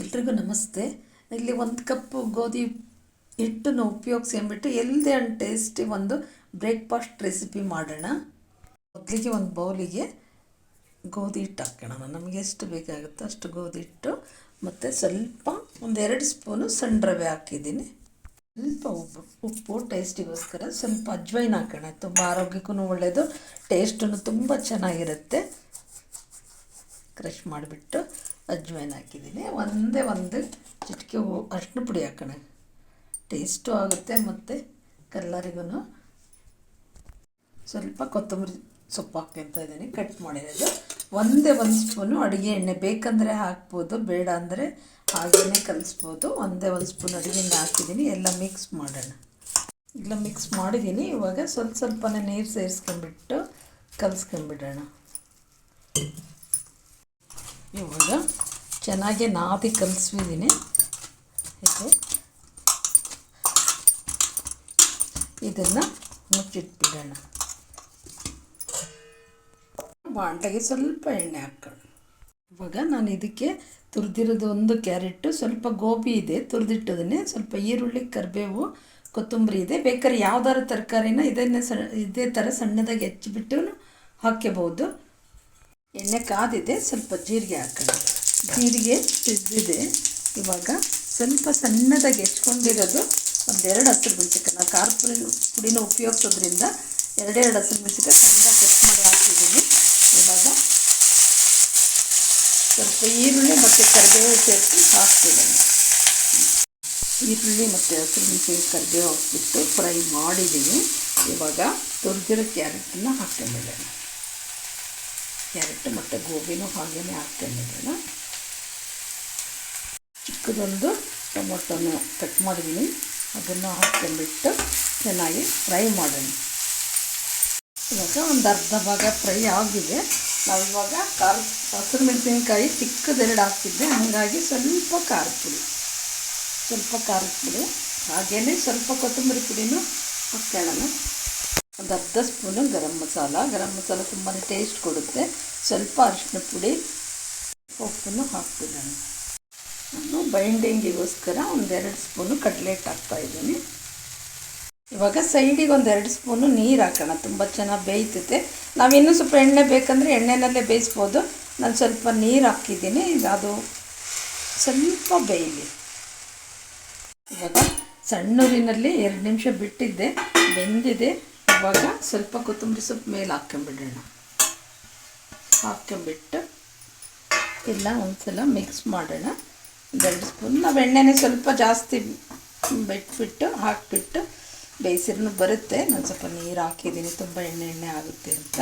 ಎಲ್ರಿಗೂ ನಮಸ್ತೆ. ಇಲ್ಲಿ ಒಂದು ಕಪ್ ಗೋಧಿ ಹಿಟ್ಟನ್ನು ಉಪಯೋಗಿಸಿ ಅಂದ್ಬಿಟ್ಟು ಎಲ್ದೆ ಅಂಡ್ ಟೇಸ್ಟಿ ಒಂದು ಬ್ರೇಕ್ಫಾಸ್ಟ್ ರೆಸಿಪಿ ಮಾಡೋಣ. ಮೊದಲಿಗೆ ಒಂದು ಬೌಲಿಗೆ ಗೋಧಿ ಹಿಟ್ಟು ಹಾಕೋಣ. ನಮಗೆ ಎಷ್ಟು ಬೇಕಾಗುತ್ತೋ ಅಷ್ಟು ಗೋಧಿ ಹಿಟ್ಟು ಮತ್ತು ಸ್ವಲ್ಪ ಒಂದೆರಡು ಸ್ಪೂನು ಸಣ್ಣ ರವೆ ಹಾಕಿದ್ದೀನಿ. ಸ್ವಲ್ಪ ಉಪ್ಪು ಉಪ್ಪು ಟೇಸ್ಟಿಗೋಸ್ಕರ ಸ್ವಲ್ಪ ಅಜ್ವೈನ್ ಹಾಕೋಣ. ತುಂಬ ಆರೋಗ್ಯಕ್ಕೂ ಒಳ್ಳೆಯದು ಟೇಸ್ಟೂ ತುಂಬ ಚೆನ್ನಾಗಿರುತ್ತೆ. ಕ್ರಷ್ ಮಾಡಿಬಿಟ್ಟು ಅಜ್ವೈನ್ ಹಾಕಿದ್ದೀನಿ. ಒಂದೇ ಒಂದು ಚಿಟಿಕೆ ಅರಿಶಿನ ಪುಡಿ ಹಾಕೋಣ. ಟೇಸ್ಟು ಆಗುತ್ತೆ ಮತ್ತು ಕಲ್ಲರಿಗೂ ಸ್ವಲ್ಪ ಕೊತ್ತಂಬರಿ ಸೊಪ್ಪು ಹಾಕ್ಕೊಂತ ಇದ್ದೀನಿ. ಕಟ್ ಮಾಡಿರೋದು. ಒಂದೇ ಒಂದು ಸ್ಪೂನು ಅಡುಗೆ ಎಣ್ಣೆ. ಬೇಕಂದರೆ ಹಾಕ್ಬೋದು, ಬೇಡ ಅಂದರೆ ಹಾಗೇ ಕಲಿಸ್ಬೋದು. ಒಂದೇ ಒಂದು ಸ್ಪೂನ್ ಅಡುಗೆ ಎಣ್ಣೆ ಹಾಕಿದ್ದೀನಿ. ಎಲ್ಲ ಮಿಕ್ಸ್ ಮಾಡೋಣ. ಎಲ್ಲ ಮಿಕ್ಸ್ ಮಾಡಿದ್ದೀನಿ. ಇವಾಗ ಸ್ವಲ್ಪ ಸ್ವಲ್ಪನೇ ನೀರು ಸೇರಿಸ್ಕೊಂಡ್ಬಿಟ್ಟು ಕಲಿಸ್ಕೊಂಬಿಡೋಣ ಇವಾಗ ಚೆನ್ನಾಗಿ ನಾದಿ ಕಲಿಸ್ಬಿದ್ದೀನಿ. ಹೀಗೆ? ಇದನ್ನು ಮುಚ್ಚಿಟ್ಬಿಡೋಣ. ಬಾಂಡ್ಲೆಗೆ ಸ್ವಲ್ಪ ಎಣ್ಣೆ ಹಾಕೋಣ ಇವಾಗ ನಾನು ಇದಕ್ಕೆ ತುರಿದಿರೋದು ಒಂದು ಕ್ಯಾರೆಟು, ಸ್ವಲ್ಪ ಗೋಬಿ ಇದೆ, ತುರಿದಿಟ್ಟದನ್ನೇ ಸ್ವಲ್ಪ ಈರುಳ್ಳಿ, ಕರಿಬೇವು, ಕೊತ್ತಂಬರಿ ಇದೆ. ಬೇಕಾದ್ರೆ ಯಾವ್ದಾದ್ರು ತರಕಾರಿನ ಇದನ್ನೇ ಸ, ಇದೇ ಥರ ಸಣ್ಣದಾಗಿ ಹೆಚ್ಚಿಬಿಟ್ಟು ಹಾಕ್ಕೋಬೋದು ಎಣ್ಣೆ ಕಾದಿದೆ, ಸ್ವಲ್ಪ ಜೀರಿಗೆ ಹಾಕೋಣ. ಜೀರಿಗೆ ಸಿದ್ದಿದೆ ಇವಾಗ ಸ್ವಲ್ಪ ಸಣ್ಣದಾಗಿ ಹೆಚ್ಕೊಂಡಿರೋದು ಒಂದೆರಡು ಹಸಿರು ಮೆಣಸಿಕಾಯಿ ಖಾರ ಪುಡಿ ಪುಡಿನ ಉಪಯೋಗಿಸೋದ್ರಿಂದ ಎರಡೆರಡು ಹಸಿರು ಮೆಣಸಿಕಾಯಿ ಸಣ್ಣದಾಗಿ ಕಟ್ ಮಾಡಿ ಹಾಕಿದ್ದೀನಿ. ಇವಾಗ ಸ್ವಲ್ಪ ಈರುಳ್ಳಿ ಮತ್ತು ಕರಿಬೇವು ಸೇರಿಸಿ ಹಾಕ್ತಿದ್ದೀನಿ ಈರುಳ್ಳಿ ಮತ್ತು ಹಸಿರು ಮೆಣಸಿನ ಕರಿಬೇವು ಹಾಕ್ಬಿಟ್ಟು ಫ್ರೈ ಮಾಡಿದ್ದೀನಿ. ಇವಾಗ ತುರಿದಿರೋ ಕ್ಯಾರೆಟನ್ನು ಹಾಕ್ಕೊಂಬಿಡೋಣ. ಕ್ಯಾರೆಟ್ ಮತ್ತು ಗೋಬಿನೂ ಹಾಗೇ ಹಾಕ್ಕೊಂಡಿರೋಣ ಚಿಕ್ಕದೊಂದು ಟೊಮೊಟೊನ ಕಟ್ ಮಾಡಿದ್ದೀನಿ. ಅದನ್ನು ಹಾಕ್ಕೊಂಡ್ಬಿಟ್ಟು ಚೆನ್ನಾಗಿ ಫ್ರೈ ಮಾಡೋಣ. ಇವಾಗ ಒಂದು ಅರ್ಧ ಭಾಗ ಫ್ರೈ ಆಗಿದೆ. ನಾವು ಇವಾಗ ಖಾರ ಹಸಿರು ಮೆಣಸಿನ್ಕಾಯಿ ಚಿಕ್ಕದೆರಡು ಹಾಕ್ತಿದ್ದೆ. ಹಾಗಾಗಿ ಸ್ವಲ್ಪ ಖಾರದ ಪುಡಿ ಸ್ವಲ್ಪ ಖಾರದ ಪುಡಿ ಹಾಗೇ ಸ್ವಲ್ಪ ಕೊತ್ತಂಬರಿ ಪುಡಿನೂ ಹಾಕ್ಕೊಳ್ಳೋಣ. ಒಂದು ಅರ್ಧ ಸ್ಪೂನು ಗರಂ ಮಸಾಲ. ಗರಂ ಮಸಾಲ ತುಂಬಾ ಟೇಸ್ಟ್ ಕೊಡುತ್ತೆ. ಸ್ವಲ್ಪ ಅರಿಶಿನ ಪುಡಿ ಉಪ್ಪನ್ನು ಹಾಕ್ಬಿಡೋಣ ನಾನು. ಬೈಂಡಿಂಗಿಗೋಸ್ಕರ ಒಂದೆರಡು ಸ್ಪೂನು ಕಡ್ಲೆಟ್ ಹಾಕ್ತಾಯಿದ್ದೀನಿ ಇವಾಗ ಸೈಡಿಗೆ ಒಂದೆರಡು ಸ್ಪೂನು ನೀರು ಹಾಕೋಣ. ತುಂಬ ಚೆನ್ನಾಗಿ ಬೇಯ್ತೈತೆ. ನಾವಿನ್ನೂ ಸ್ವಲ್ಪ ಎಣ್ಣೆ ಬೇಕಂದರೆ ಎಣ್ಣೆನಲ್ಲೇ ಬೇಯಿಸ್ಬೋದು. ನಾನು ಸ್ವಲ್ಪ ನೀರು ಹಾಕಿದ್ದೀನಿ. ಅದು ಸ್ವಲ್ಪ ಬೇಯಲಿ. ಇವಾಗ ಸಣ್ಣೂರಿನಲ್ಲಿ ಎರಡು ನಿಮಿಷ ಬಿಟ್ಟಿದ್ದೆ. ಬೆಂದಿದೆ. ಇವಾಗ ಸ್ವಲ್ಪ ಕೊತ್ತಂಬರಿ ಸೊಪ್ಪು ಮೇಲೆ ಹಾಕ್ಕೊಂಬಿಡೋಣ. ಹಾಕ್ಕೊಂಬಿಟ್ಟು ಎಲ್ಲ ಒಂದ್ಸಲ ಮಿಕ್ಸ್ ಮಾಡೋಣ. ಒಂದೆರಡು ಸ್ಪೂನ್, ನಾವು ಎಣ್ಣೆನೇ ಸ್ವಲ್ಪ ಜಾಸ್ತಿ ಬಿಟ್ಬಿಟ್ಟು, ಹಾಕಿಬಿಟ್ಟು ಬೇಯಿಸಿರೂ ಬರುತ್ತೆ. ನಾನು ಸ್ವಲ್ಪ ನೀರು ಹಾಕಿದ್ದೀನಿ, ತುಂಬ ಎಣ್ಣೆ ಎಣ್ಣೆ ಆಗುತ್ತೆ ಅಂತ.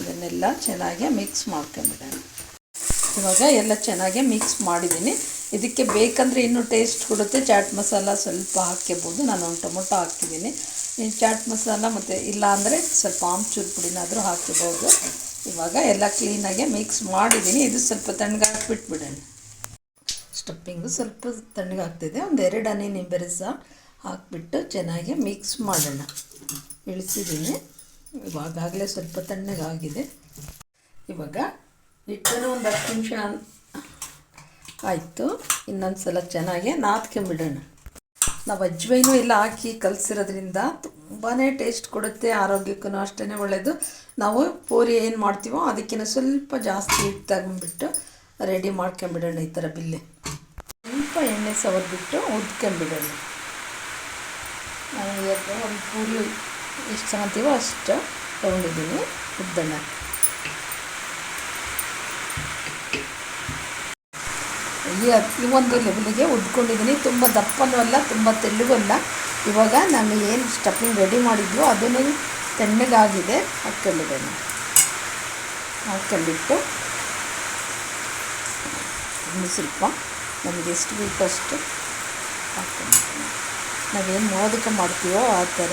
ಇದನ್ನೆಲ್ಲ ಚೆನ್ನಾಗಿ ಮಿಕ್ಸ್ ಮಾಡ್ಕೊಂಬಿಡೋಣ. ಇವಾಗ ಎಲ್ಲ ಚೆನ್ನಾಗಿ ಮಿಕ್ಸ್ ಮಾಡಿದ್ದೀನಿ. ಇದಕ್ಕೆ ಬೇಕಂದರೆ ಇನ್ನೂ ಟೇಸ್ಟ್ ಕೊಡುತ್ತೆ. ಚಾಟ್ ಮಸಾಲ ಸ್ವಲ್ಪ ಹಾಕ್ಕೋಬೋದು. ನಾನು ಒಂದು ಟೊಮೊಟೊ ಹಾಕಿದ್ದೀನಿ ಈ ಚಾಟ್ ಮಸಾಲ ಮತ್ತು ಇಲ್ಲ ಅಂದರೆ ಸ್ವಲ್ಪ ಆಮ್ಚೂರು ಪುಡಿನಾದರೂ ಹಾಕಿಬೋದು ಇವಾಗ ಎಲ್ಲ ಕ್ಲೀನಾಗೆ ಮಿಕ್ಸ್ ಮಾಡಿದ್ದೀನಿ. ಇದು ಸ್ವಲ್ಪ ತಣ್ಣಗೆ ಬಿಟ್ಬಿಡೋಣ ಸ್ಟಪ್ಪಿಂಗು ಸ್ವಲ್ಪ ತಣ್ಣಗಾಗ್ತಿದೆ ಒಂದು ಎರಡು ಹನಿ ನಿಂಬೆ ರಸ ಹಾಕಿಬಿಟ್ಟು ಚೆನ್ನಾಗಿ ಮಿಕ್ಸ್ ಮಾಡೋಣ. ಇಳಿಸಿದ್ದೀನಿ. ಇವಾಗಲೇ ಸ್ವಲ್ಪ ತಣ್ಣಗಾಗಿದೆ ಇವಾಗ ಹಿಟ್ಟನ್ನು ಒಂದು ಹತ್ತು ನಿಮಿಷ ಆಯಿತು. ಇನ್ನೊಂದು ಸಲ ಚೆನ್ನಾಗಿ ನಾದ್ಕೊಂಬಿಡೋಣ ನಾವು ಅಜ್ವೈನೂ ಎಲ್ಲ ಹಾಕಿ ಕಲಸಿರೋದ್ರಿಂದ ತುಂಬಾ ಟೇಸ್ಟ್ ಕೊಡುತ್ತೆ ಆರೋಗ್ಯಕ್ಕೂ ಅಷ್ಟೇ ಒಳ್ಳೆಯದು ನಾವು ಪೂರಿ ಏನು ಮಾಡ್ತೀವೋ ಅದಕ್ಕಿಂತ ಸ್ವಲ್ಪ ಜಾಸ್ತಿ ಹಿಟ್ಟು ತಗೊಂಡ್ಬಿಟ್ಟು ರೆಡಿ ಮಾಡ್ಕೊಂಬಿಡೋಣ ಈ ಥರ ಬಿಲ್ಲೆ. ಸ್ವಲ್ಪ ಎಣ್ಣೆ ಸವರ್ಬಿಟ್ಟು ಉದ್ಕೊಂಬಿಡೋಣ ನಾನು ಒಂದು ಪೂರಿ ಎಷ್ಟು ತಗೊತೀವೋ ಅಷ್ಟು ತೊಗೊಂಡಿದ್ದೀನಿ ಉದ್ದಣ್ಣ ಈ ಈ ಒಂದು ಲೆವೆಲಿಗೆ ಉಟ್ಕೊಂಡಿದ್ದೀನಿ. ತುಂಬ ದಪ್ಪನೂ ಅಲ್ಲ, ತುಂಬ ತೆಲುಗು ಅಲ್ಲ. ಇವಾಗ ನಾನು ಏನು ಸ್ಟಫಿಂಗ್ ರೆಡಿ ಮಾಡಿದ್ವೋ ಅದನ್ನು ತಣ್ಣಗಾಗಿದೆ. ಹಾಕ್ಕೊಂಡಿದ್ದೇನೆ ಹಾಕ್ಕೊಂಡಿಟ್ಟು ಇನ್ನು ಸ್ವಲ್ಪ ನಮಗೆ ಎಷ್ಟು ಬೇಕೋ ಅಷ್ಟು ಹಾಕ್ಕೊಂಡಿದ್ದೀನಿ ನಾವೇನು ಮೋದಕ ಮಾಡ್ತೀವೋ ಆ ಥರ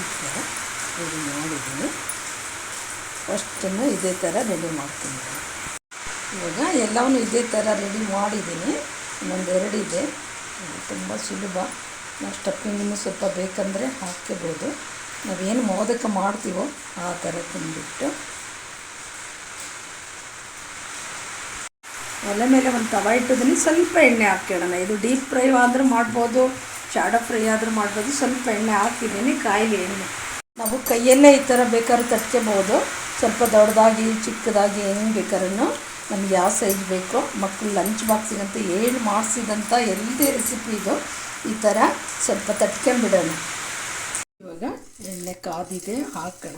ಈ ಥರ ಮಾಡಿದ್ದೀನಿ ಫಸ್ಟನ್ನು ಇದೇ ಥರ ರೆಡಿ ಮಾಡ್ತೀನಿ. ಇವಾಗ ಎಲ್ಲವನ್ನು ಇದೇ ಥರ ರೆಡಿ ಮಾಡಿದ್ದೀನಿ. ಇನ್ನೊಂದು ಇದೆ. ತುಂಬ ಸುಲಭ. ನಾವು ಸ್ಟಫಿಂಗನ್ನು ಸ್ವಲ್ಪ ಬೇಕಂದರೆ ಹಾಕ್ಕೋಬೋದು ನಾವೇನು ಮೋದಕ ಮಾಡ್ತೀವೋ ಆ ಥರ ತಿಂದುಬಿಟ್ಟು. ಒಲೆ ಮೇಲೆ ಒಂದು ತವ ಇಟ್ಟಿದ್ದೀನಿ. ಸ್ವಲ್ಪ ಎಣ್ಣೆ ಹಾಕ್ಕೊಳ್ಳೋಣ. ಇದು ಡೀಪ್ ಫ್ರೈ ಆದರೂ ಮಾಡ್ಬೋದು ಶಾಡೋ ಫ್ರೈ ಆದರೂ ಮಾಡ್ಬೋದು. ಸ್ವಲ್ಪ ಎಣ್ಣೆ ಹಾಕಿದ್ದೀನಿ. ಕಾಯಿಲೆ ಎಣ್ಣೆ ನಾವು ಕೈಯಲ್ಲೇ ಈ ಥರ ಬೇಕಾದ್ರೂ ತಟ್ಕೋಬೋದು. ಸ್ವಲ್ಪ ದೊಡ್ಡದಾಗಿ, ಚಿಕ್ಕದಾಗಿ ಏನು ಬೇಕಾದ್ರೂ ನಮ್ಗೆ ಯಾವ ಸೈಜ್ ಬೇಕೋ ಮಕ್ಕಳು ಲಂಚ್ ಬಾಕ್ಸಿಗಂತ ಏನು ಮಾಡಿಸಿದಂಥ ಎಲ್ಲದೇ ರೆಸಿಪಿ ಇದು. ಈ ಥರ ಸ್ವಲ್ಪ ತಟ್ಕೊಂಬಿಡೋಣ ಇವಾಗ ಎಣ್ಣೆ ಕಾದಿದೆ, ಹಾಕೋಣ.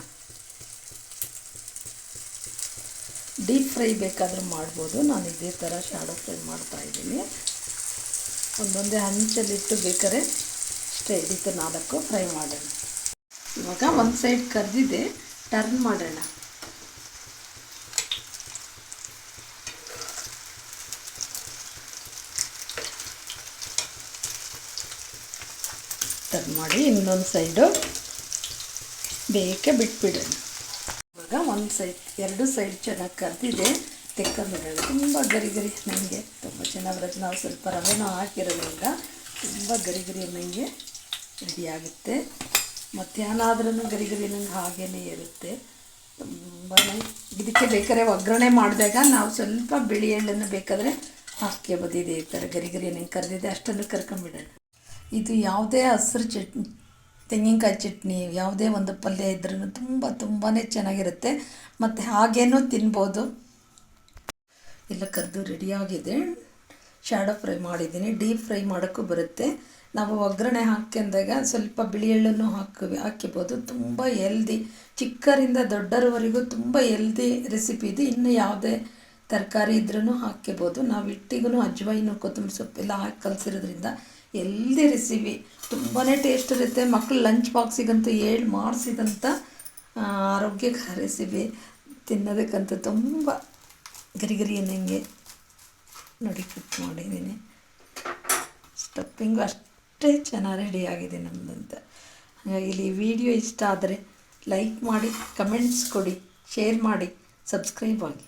ಡೀಪ್ ಫ್ರೈ ಬೇಕಾದರೂ ಮಾಡ್ಬೋದು. ನಾನು ಇದೇ ಥರ ಶಾಡೋ ಫ್ರೈ ಮಾಡ್ತಾ ಇದ್ದೀನಿ. ಒಂದೊಂದೇ ಹಂಚಲ್ಲಿಟ್ಟು ಬೇಕಾದ್ರೆ ಅಷ್ಟೇ ಇದಕ್ಕೆ ನಾಲ್ಕು ಫ್ರೈ ಮಾಡೋಣ. ಇವಾಗ ಒಂದು ಸೈಡ್ ಕರೆದಿದೆ ಟರ್ನ್ ಮಾಡೋಣ. ಟರ್ನ್ ಮಾಡಿ ಇನ್ನೊಂದು ಸೈಡು ಬೇಕೇ ಬಿಟ್ಬಿಡೋಣ. ಇವಾಗ ಒಂದು ಸೈಡ್ ಎರಡು ಸೈಡ್ ಚೆನ್ನಾಗಿ ಕರೆದಿದೆ ತೆಕ್ಕೊಂಡ್ಬಿಡೋಣ. ತುಂಬ ಗರಿ ಗರಿ ನನಗೆ ತುಂಬ ಚೆನ್ನಾಗಿ ಬರುತ್ತೆ. ನಾವು ಸ್ವಲ್ಪ ರವೆನೂ ಹಾಕಿರೋದ್ರಿಂದ ತುಂಬ ಗರಿ ಗರಿ ನನಗೆ ರೆಡಿ ಆಗುತ್ತೆ. ಮಧ್ಯಾಹ್ನ ಆದ್ರೂ ಗರಿ ಗರಿ ನಂಗೆ ಹಾಗೇ ಇರುತ್ತೆ. ತುಂಬ ಇದಕ್ಕೆ ಬೇಕಾದ್ರೆ ಒಗ್ಗರಣೆ ಮಾಡಿದಾಗ ನಾವು ಸ್ವಲ್ಪ ಬಿಳಿ ಎಳ್ಳನ್ನು ಬೇಕಾದರೆ ಬದಿದೆ ಈ ಥರ ಗರಿ ಗರಿ ನಂಗೆ ಕರೆದಿದೆ, ಅಷ್ಟನ್ನು ಕರ್ಕೊಂಬಿಡೋಣ ಇದು ಯಾವುದೇ ಹಸಿರು ಚಟ್ನಿ ತೆಂಗಿನಕಾಯಿ ಚಟ್ನಿ, ಯಾವುದೇ ಒಂದು ಪಲ್ಯ ಇದ್ರೂ ತುಂಬ ತುಂಬಾ ಚೆನ್ನಾಗಿರುತ್ತೆ. ಮತ್ತು ಹಾಗೇನೂ ತಿನ್ಬೋದು. ಎಲ್ಲ ಕರೆದು ರೆಡಿಯಾಗಿದೆ ಶಾಡೋ ಫ್ರೈ ಮಾಡಿದ್ದೀನಿ. ಡೀಪ್ ಫ್ರೈ ಮಾಡೋಕ್ಕೂ ಬರುತ್ತೆ. ನಾವು ಒಗ್ಗರಣೆ ಹಾಕ್ಕೊಂಡಾಗ ಸ್ವಲ್ಪ ಬಿಳಿ ಎಳ್ಳನ್ನು ಹಾಕಿ ಹಾಕಿಬೋದು ತುಂಬ ಎಲ್ದಿ ಚಿಕ್ಕರಿಂದ ದೊಡ್ಡರವರೆಗೂ ತುಂಬ ಎಲ್ದಿ ರೆಸಿಪಿ ಇದೆ. ಇನ್ನು ಯಾವುದೇ ತರಕಾರಿ ಇದ್ರೂ ಹಾಕ್ಕೋಬೋದು ನಾವು ಇಟ್ಟಿಗೂ ಅಜ್ವೈನು ಕೊತ್ತಂಬರಿ ಸೊಪ್ಪೆಲ್ಲ ಹಾಕಿ ಕಲಸಿರೋದ್ರಿಂದ ಎಲ್ದಿ ರೆಸಿಪಿ ತುಂಬಾ ಟೇಸ್ಟ್ ಇರುತ್ತೆ. ಮಕ್ಕಳು ಲಂಚ್ ಬಾಕ್ಸಿಗಂತೂ ಹೇಳಿ ಮಾಡಿಸಿದಂಥ ಆರೋಗ್ಯಕರ ರೆಸಿಪಿ ತಿನ್ನೋದಕ್ಕಂತೂ ತುಂಬ ಗರಿಗರಿ ನನಗೆ ನೋಡಿ ಕುಕ್ ಮಾಡಿದ್ದೀನಿ. ಸ್ಟಪ್ಪಿಂಗು ಅಷ್ಟೇ ಚೆನ್ನಾಗಿ ಆಗಿದೆ ನಮ್ಮದಂತ ಹಾಗಾಗಿ ಇಲ್ಲಿ ವಿಡಿಯೋ ಇಷ್ಟ ಆದರೆ ಲೈಕ್ ಮಾಡಿ ಕಮೆಂಟ್ಸ್ ಕೊಡಿ ಶೇರ್ ಮಾಡಿ ಸಬ್ಸ್ಕ್ರೈಬ್ ಆಗಿ.